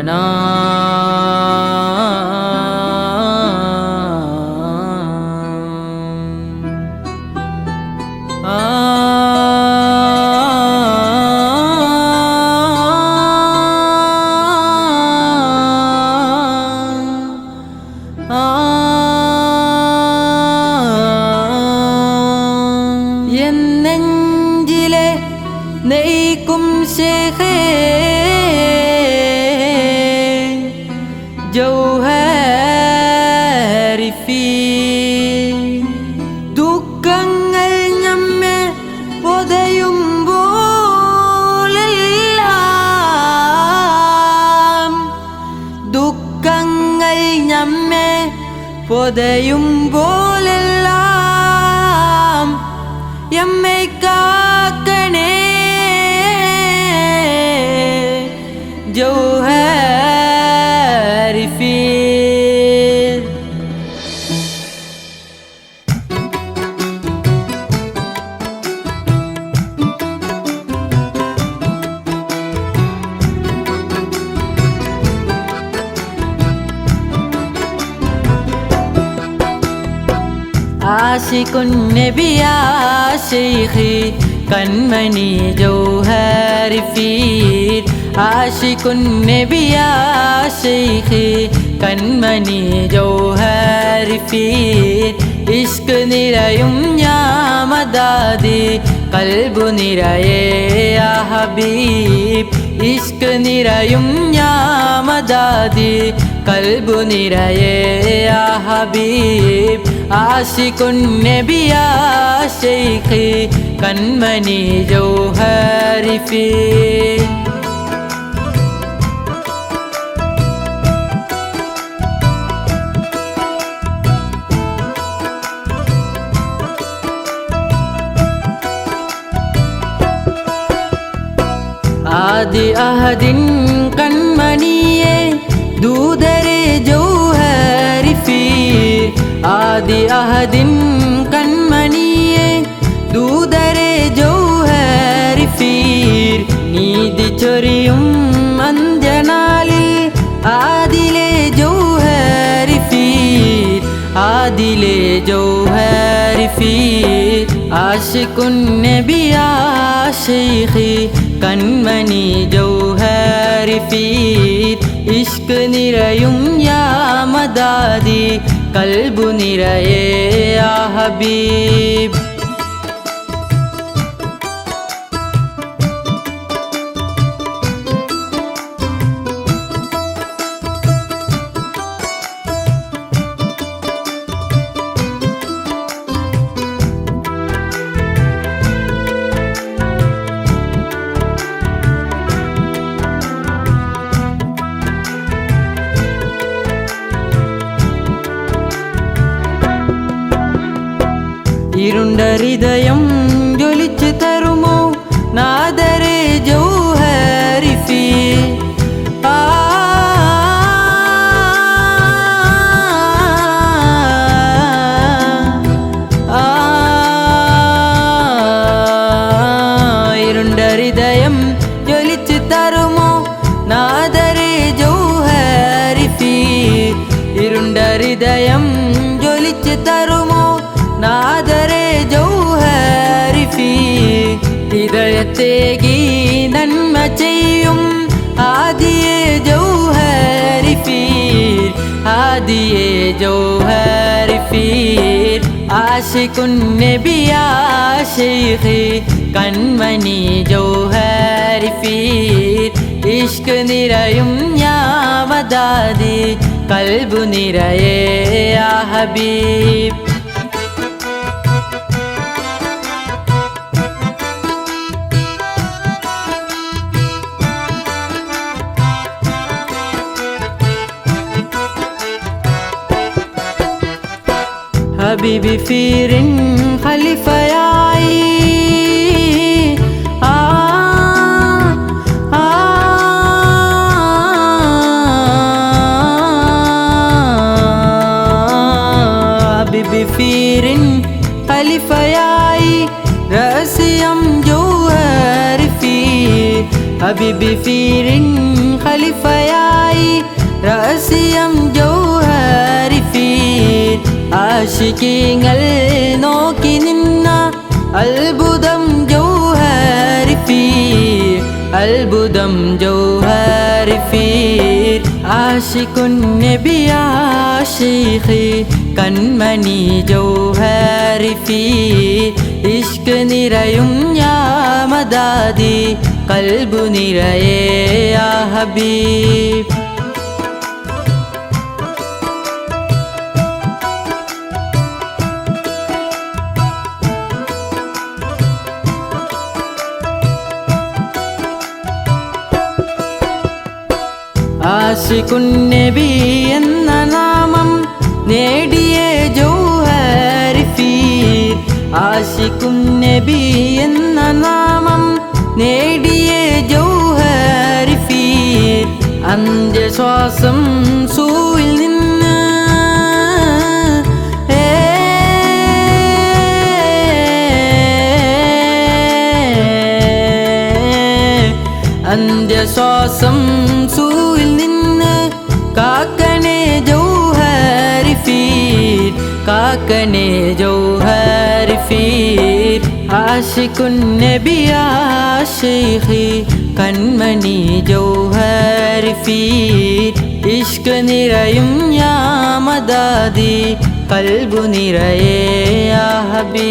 आदना എന്നെഞ്ചിലെ നെയ്ക്കും ശേഖേ. ജൗഹരിഫി. ദുഃഖങ്ങൾ നമ്മെ പൊതയുമ്പോഴെല്ലാം ദുഃഖങ്ങൾ നമ്മെ പൊതയുമ്പോഴെല്ലാം ആശിക്കുന്നബിയാ ശൈഖി കൺമണി ജൗഹരി ഫീർ ആശിക്കുന്നബിയാ ശൈഖി കൺമണി ജൗഹരി ഫീർ ഇഷ്ക് നിറയും ഞാമദാദി കൽബു നിറയേ ഹബീബ് ഇഷ്ക് നിറയും ഞാമദാദി കൽബു നിറയേ യാ ഹബീബ് ആശിക്കുന്നബിയാ ശൈഖി കൺമണി ജൗഹരി ഫീർ ആദി അഹദിൻ കൺമണിയെ ஜௌஹரி ஃபீர் ஆதி அஹதின் கண்மணியே தூதரே ஜௌஹரி ஃபீர் நீதி சொரியும் அஞ்சனாலில் ஆதிலே ஜௌஹரி ஃபீர் ஆதிலே ஜௌஹரி ஃபீர் عاشق النبي കൺമണി ജൗഹരി ഫീർ ഇഷ്ക് നിറയും യാമദാദി കൽബു നിറയേ യാ ഹബീബ് ஹரிதயம். ഹൃദയത്തേകി നന്മ ചെയ്യും. ആദിയെ ജൗഹരി ഫീർ ആദിയെ ജൗഹരി ഫീർ. ആശിക്കുൻ നബിയാ ശൈഖി കൺമണി ജൗഹരി ഫീർ. ഇഷ്ക് നിറയും ഞാമദാദി കൽബു നിറയേ حبيبي فيرن خليفة آه، يا آه، عين آه. حبيبي رأسي جوهر في حبيبي فيرن خليفة يا ആശികീങ്ങൾ നോക്കി നിന്ന അത്ഭുതം ജൗഹർ ഫീർ അത്ഭുതം ജൗഹർ ഫീർ ആശിക്കുൻ നബിയാ ശൈഖി കൺമണി ജൗഹർ ഫീർ ഇഷ്ക് നിറയും യാമദാദി കൽബു നിറയെ ഹബീബ്. ആശിക്കുൻ നബി എന്ന നാമം നേടിയ ജൗഹർ ഫീർ. ആശിക്കുൻ നബി എന്ന നാമം നേടിയ ജൗഹർ ഫീർ. അന്ത്യശ്വാസം സൂയിൽ നിന്ന് അന്ത്യശ്വാസം काकने जोहरफ़ी आशिकुन्य आशिः कन्मणि जोहर्फी इश्कनिरयिं या मदादि कल्बुनिरये याहबी